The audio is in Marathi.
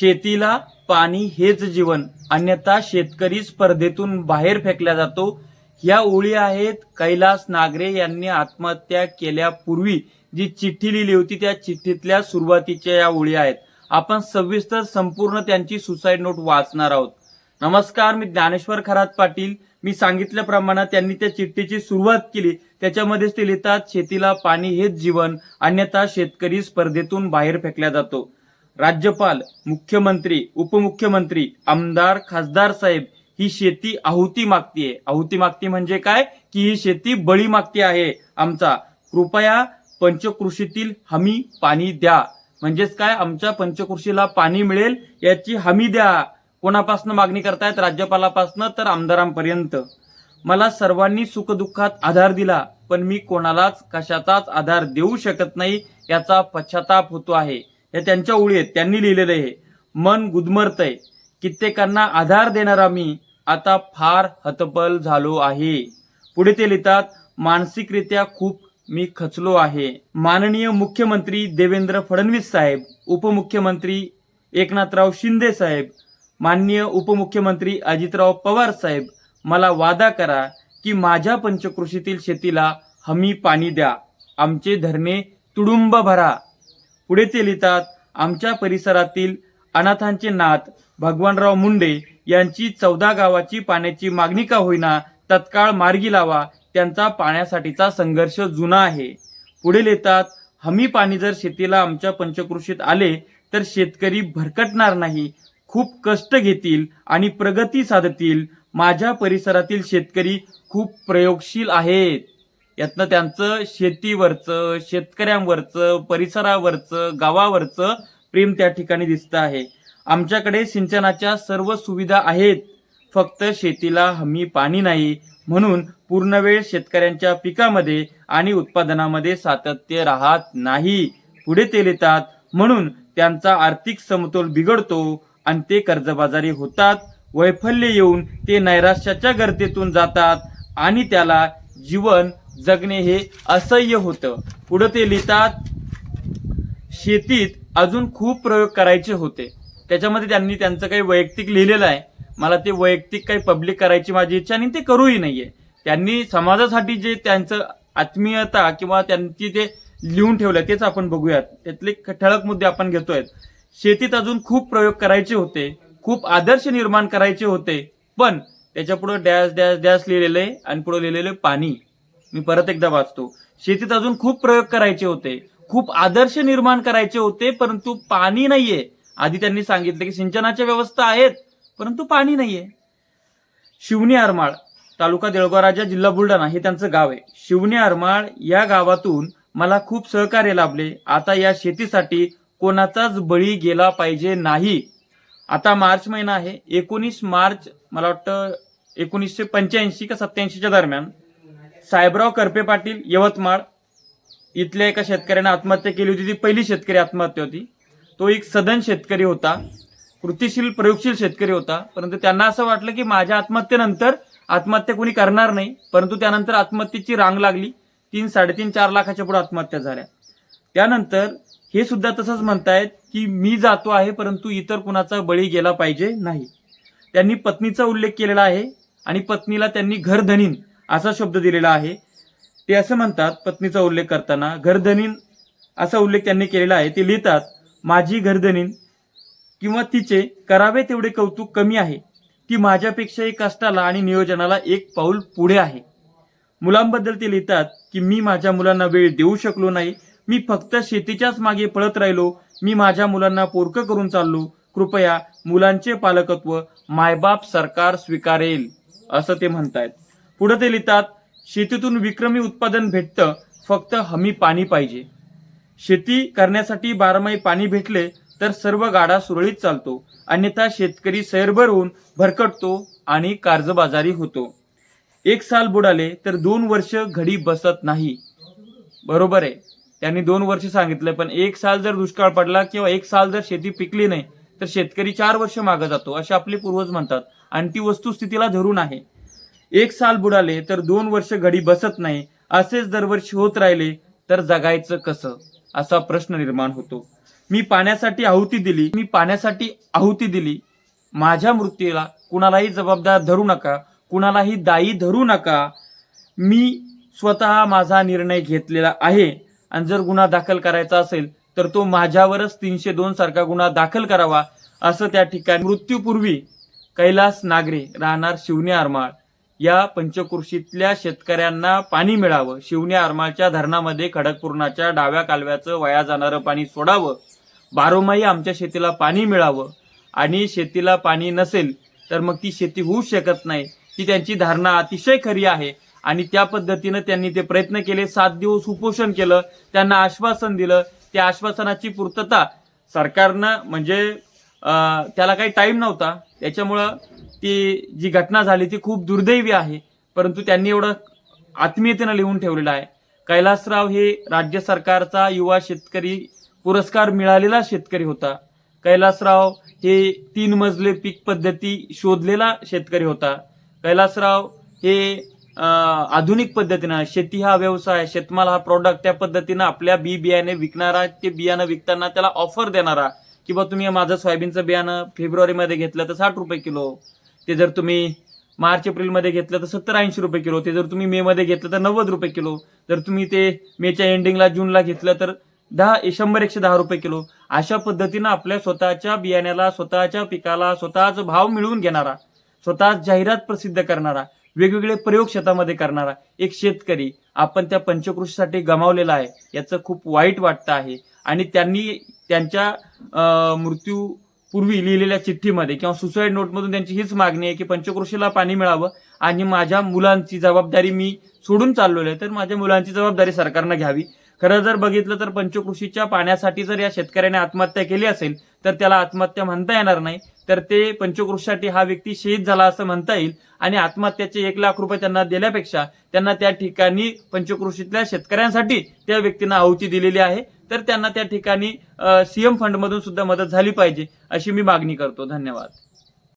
शेतीला पाणी हेच जीवन अन्यथा शेतकरी स्पर्धेतून बाहेर फेकला जातो. ह्या ओळी आहेत कैलास नागरे यांनी आत्महत्या केल्यापूर्वी जी चिठ्ठी लिहिली होती त्या चिठ्ठीतल्या सुरुवातीच्या या ओळी आहेत. आपण सविस्तर संपूर्ण त्यांची सुसाईड नोट वाचणार आहोत. नमस्कार मी ज्ञानेश्वर खरात पाटील. मी सांगितल्याप्रमाणे त्यांनी त्या चिठ्ठीची सुरुवात केली. त्याच्यामध्येच ते लिहितात शेतीला पाणी हेच जीवन अन्यथा शेतकरी स्पर्धेतून बाहेर फेकला जातो. राज्यपाल मुख्यमंत्री उपमुख्यमंत्री आमदार खासदार साहेब ही शेती आहुती मागतीये आहुती मागती म्हणजे काय? की ही शेती बळी मागती आहे. आमचा कृपया पंचकृषीतील हमी पाणी द्या. म्हणजेच काय? आमच्या पंचकृषीला पाणी मिळेल याची हमी द्या. कोणापासून मागणी करतायत? राज्यपालापासून तर आमदारांपर्यंत. मला सर्वांनी सुखदुःखात आधार दिला पण मी कोणालाच कशाचाच आधार देऊ शकत नाही याचा पश्चाताप होतो आहे. हे त्यांच्या ओळी आहेत त्यांनी लिहिलेलं आहे. मन गुदमरतय. कित्येकांना आधार देणारा मी आता फार हतबल झालो आहे. पुढे ते लिहितात मानसिकरित्या खूप मी खचलो आहे. माननीय मुख्यमंत्री देवेंद्र फडणवीस साहेब उपमुख्यमंत्री एकनाथराव शिंदे साहेब माननीय उपमुख्यमंत्री अजितराव पवार साहेब मला वादा करा की माझ्या पंचकृषीतील शेतीला हमी पाणी द्या. आमचे धरणे तुडुंब भरा. पुढे ते लिहितात आमच्या परिसरातील अनाथांचे नाथ भगवानराव मुंडे यांची चौदा गावाची पाण्याची मागणी का होईना तत्काळ मार्गी लावा त्यांचा पाण्यासाठीचा संघर्ष जुना आहे. पुढे लिहितात हमी पाणी जर शेतीला आमच्या पंचकृषीत आले तर शेतकरी भरकटणार नाही. खूप कष्ट घेतील आणि प्रगती साधतील. माझ्या परिसरातील शेतकरी खूप प्रयोगशील आहेत. यातनं त्यांचं शेतीवरचं शेतकऱ्यांवरचं परिसरावरचं गावावरचं प्रेम त्या ठिकाणी दिसतं आहे. आमच्याकडे सिंचनाच्या सर्व सुविधा आहेत. फक्त शेतीला हमी पाणी नाही. म्हणून पूर्णवेळ शेतकऱ्यांच्या पिकामध्ये आणि उत्पादनामध्ये सातत्य राहत नाही. पुढे ते येतात म्हणून त्यांचा आर्थिक समतोल बिघडतो आणि ते कर्जबाजारी होतात. वैफल्य येऊन ते नैराश्याच्या गर्दीतून जातात आणि त्याला जीवन जगणे हे असह्य होतं. पुढं ते लिहितात शेतीत अजून खूप प्रयोग करायचे होते. त्याच्यामध्ये त्यांनी त्यांचं काही वैयक्तिक लिहिलेलं आहे. मला ते वैयक्तिक काही पब्लिक करायची माझी इच्छा आणि ते करूही नाहीये. त्यांनी समाजासाठी जे त्यांचं आत्मीयता किंवा त्यांची ते लिहून ठेवलं तेच आपण बघूयात. त्यातले ठळक मुद्दे आपण घेतोय शेतीत अजून खूप प्रयोग करायचे होते. खूप आदर्श निर्माण करायचे होते. पण त्याच्या पुढे डॅश डॅश डॅश लिहिलेलं आहे आणि पुढे लिहिलेलं आहे पाणी. मी परत एकदा वाचतो. शेतीत अजून खूप प्रयोग करायचे होते. खूप आदर्श निर्माण करायचे होते परंतु पाणी नाहीये. आधी त्यांनी सांगितलं की सिंचनाच्या व्यवस्था आहेत परंतु पाणी नाहीये. शिवणी आरमाळ तालुका देळगाव राजा जिल्हा बुलढाणा हे त्यांचं गाव आहे. शिवणी आरमाळ या गावातून मला खूप सहकार्य लाभले. आता या शेतीसाठी कोणाचाच बळी गेला पाहिजे नाही. आता मार्च महिना आहे. एकोणीस मार्च मला वाटतं एकोणीसशे पंच्याऐंशी का सत्याऐंशीच्या दरम्यान साहेबराव करपे पाटील यवतमाळ. इथल्या एका शेतकऱ्याने आत्महत्या केली होती. ती पहिली शेतकरी आत्महत्या होती. तो एक सदन शेतकरी होता. कृतीशील प्रयोगशील शेतकरी होता. परंतु त्यांना असं वाटलं की माझ्या आत्महत्येनंतर आत्महत्या कोणी करणार नाही. परंतु त्यानंतर आत्महत्येची रांग लागली. तीन साडेतीन चार लाखाच्या पुढे आत्महत्या झाल्या. त्यानंतर हे सुद्धा तसंच म्हणतायत की मी जातो आहे परंतु इतर कुणाचा बळी गेला पाहिजे नाही. त्यांनी पत्नीचा उल्लेख केलेला आहे आणि पत्नीला त्यांनी घरधनीन असा शब्द दिलेला आहे. ते असं म्हणतात पत्नीचा उल्लेख करताना घरधनीन असा उल्लेख त्यांनी केलेला आहे. ते लिहितात माझी घरधनीन किंवा तिचे करावे तेवढे कौतुक कमी आहे. ती माझ्यापेक्षाही कष्टाला आणि नियोजनाला एक पाऊल पुढे आहे. मुलांबद्दल ते लिहितात की मी माझ्या मुलांना वेळ देऊ शकलो नाही. मी फक्त शेतीच्याच मागे पळत राहिलो. मी माझ्या मुलांना पोरकं करून चाललो. कृपया मुलांचे पालकत्व मायबाप सरकार स्वीकारेल. असं ते म्हणतायत. पुढे ते लिहितात शेतीतून विक्रमी उत्पादन भेटतं फक्त हमी पाणी पाहिजे. शेती करण्यासाठी बारमाही पाणी भेटले तर सर्व गाडा सुरळीत चालतो. अन्यथा शेतकरी सैरभर होऊन भरकटतो आणि कर्जबाजारी होतो. एक साल बुडाले तर दोन वर्ष घडी बसत नाही. बरोबर आहे. त्यांनी दोन वर्ष सांगितलं पण एक साल जर दुष्काळ पडला किंवा एक साल जर शेती पिकली नाही तर शेतकरी चार वर्ष मागे जातो असे आपले पूर्वज म्हणतात. आणि ती वस्तुस्थितीला धरून आहे. एक साल बुडाले तर दोन वर्ष घडी बसत नाही असेच दरवर्षी होत राहिले तर जगायचं कसं? असा प्रश्न निर्माण होतो. मी पाण्यासाठी आहुती दिली मी पाण्यासाठी आहुती दिली. माझ्या मृत्यूला कुणालाही जबाबदार धरू नका कुणालाही दायी धरू नका. मी स्वतः माझा निर्णय घेतलेला आहे. आणि जर गुन्हा दाखल करायचा असेल तर तो माझ्यावरच तीनशे दोन सारखा गुन्हा दाखल करावा असं त्या ठिकाणी मृत्यूपूर्वी कैलास नागरे राहणार शिवने आरमाळ. या पंचकृषीतल्या शेतकऱ्यांना पाणी मिळावं शिवने आरमाळच्या धरणामध्ये खडकपूर्णाच्या डाव्या कालव्याचं वाया जाणारं पाणी सोडावं बारोमाही आमच्या शेतीला पाणी मिळावं आणि शेतीला पाणी नसेल तर मग ती शेती होऊ शकत नाही. ही त्यांची धारणा अतिशय खरी आहे आणि त्या पद्धतीनं त्यांनी ते प्रयत्न केले सात दिवस उपोषण केलं त्यांना आश्वासन दिलं. त्या आश्वासनाची पूर्तता सरकारनं म्हणजे त्याला काही टाईम नव्हता. त्याच्यामुळं ती जी घटना झाली ती खूप दुर्दैवी आहे. परंतु त्यांनी एवढं आत्मीयतेनं लिहून ठेवलेलं आहे. कैलासराव हे राज्य सरकारचा युवा शेतकरी पुरस्कार मिळालेला शेतकरी होता. कैलासराव हे तीन मजले पीक पद्धती शोधलेला शेतकरी होता. कैलासराव हे आधुनिक पद्धतीनं शेती हा व्यवसाय शेतमाल हा प्रॉडक्ट त्या पद्धतीनं आपल्या बी बियाणे विकणारा ते बियाणं विकताना त्याला ऑफर देणारा किंवा तुम्ही माझं सोयाबीनचं बियाणं फेब्रुवारीमध्ये घेतलं तर साठ रुपये किलो. ते जर तुम्ही मार्च एप्रिलमध्ये घेतलं तर सत्तर ऐंशी रुपये किलो. ते जर तुम्ही मेमध्ये घेतलं तर नव्वद रुपये किलो. जर तुम्ही ते मेच्या एंडिंगला जूनला घेतलं तर दहा शंभर एकशे दहा रुपये किलो. अशा पद्धतीनं आपल्या स्वतःच्या बियाण्याला स्वतःच्या पिकाला स्वतःच भाव मिळवून घेणारा स्वतः जाहिरात प्रसिद्ध करणारा वेगवेगळे प्रयोग शेतामध्ये करणारा एक शेतकरी आपण त्या पंचकृषीसाठी गमावलेला आहे याचं खूप वाईट वाटतं आहे. आणि त्यांनी त्यांच्या मृत्यूपूर्वी लिहिलेल्या चिठ्ठीमध्ये किंवा सुसाईड नोटमधून त्यांची हीच मागणी आहे की पंचकृषीला पाणी मिळावं आणि माझ्या मुलांची जबाबदारी मी सोडून चाललेलो आहे तर माझ्या मुलांची जबाबदारी सरकारनं घ्यावी. खरं जर बघितलं तर पंचकृषीच्या पाण्यासाठी जर या शेतकऱ्याने आत्महत्या केली असेल तर त्याला आत्महत्या म्हणता येणार नाही. तर ते पंचकृषीसाठी हा व्यक्ती शहीद झाला असं म्हणता येईल आणि आत्महत्याचे एक लाख रुपये त्यांना दिल्यापेक्षा त्यांना त्या ठिकाणी पंचकृषीतल्या शेतकऱ्यांसाठी त्या व्यक्तींना आहुती दिलेली आहे. तर त्यांना त्या ठिकाणी सीएम फंडमधून सुद्धा मदत झाली पाहिजे अशी मी मागणी करतो. धन्यवाद.